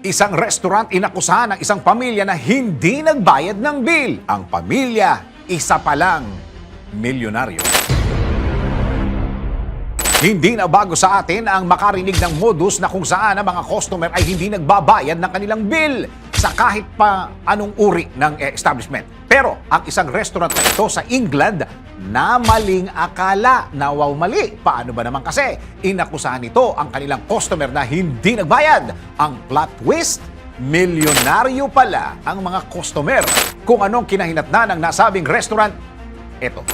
Isang restaurant inakusahan ng isang pamilya na hindi nagbayad ng bill. Ang pamilya, isa pa lang, milyonaryo. Hindi na bago sa atin ang makarinig ng modus na kung saan ang mga customer ay hindi nagbabayad ng kanilang bill sa kahit pa anong uri ng eh, establishment. Pero ang isang restaurant na ito sa England na maling akala na wow mali. Paano ba naman kasi? Inakusahan nito ang kanilang customer na hindi nagbayad. Ang plot twist, milyonaryo pala ang mga customer. Kung anong kinahinatnan ng nasabing restaurant, ito.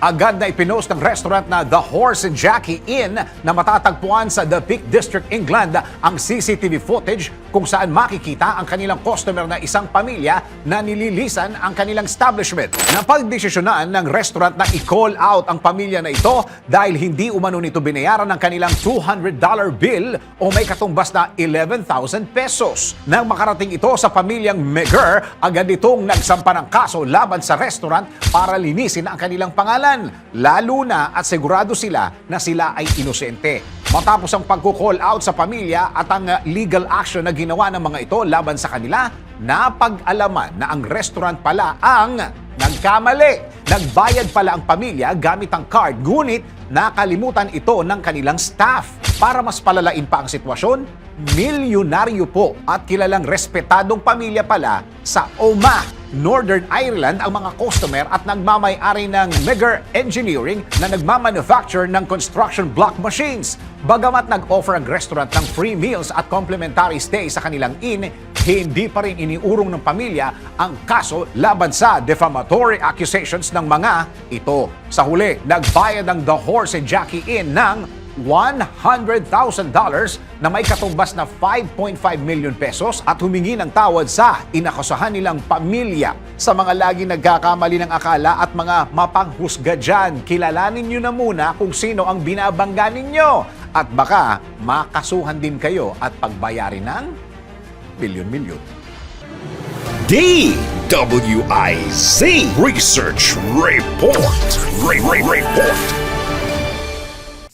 Agad na ipinost ng restaurant na The Horse and Jackie Inn na matatagpuan sa The Peak District, England ang CCTV footage kung saan makikita ang kanilang customer na isang pamilya na nililisan ang kanilang establishment. Napagdesisyonan ng restaurant na i-call out ang pamilya na ito dahil hindi umano nito binayaran ng kanilang $200 bill o may katumbas na 11,000 pesos. Nang makarating ito sa pamilyang Meger, agad itong nagsampa ng kaso laban sa restaurant para linisin ang kanilang pangalan. Lalo na at sila na sila ay inosente. Matapos ang pagko-call out sa pamilya at ang uh, legal action na ginawa ng mga ito laban sa kanila, napag-alaman na ang restaurant pala ang nagkamali. Nagbayad pala ang pamilya gamit ang card, ngunit nakalimutan ito ng kanilang staff. Para mas palalain pa ang sitwasyon, milyonaryo po at kilalang respetadong pamilya pala sa Omagh, Northern Ireland ang mga customer at nagmamay-ari ng Megger Engineering na nagmamanufacture ng construction block machines. Bagamat nag-offer ang restaurant ng free meals at complimentary stay sa kanilang inn, hindi pa rin iniurong ng pamilya ang kaso laban sa defamatory accusations ng mga ito. Sa huli, nagbayad ang The Horse and Jackie Inn ng $100,000 na may katumbas na 5.5 million pesos at humingi ng tawad sa inakasahan nilang pamilya sa mga lagi nagkakamali ng akala at mga mapanghusga dyan. Kilalanin nyo na muna kung sino ang binabangga ninyo at baka makasuhan din kayo at pagbayarin ng milyon-milyon. DWIZ Research Report. Re- Re- Report.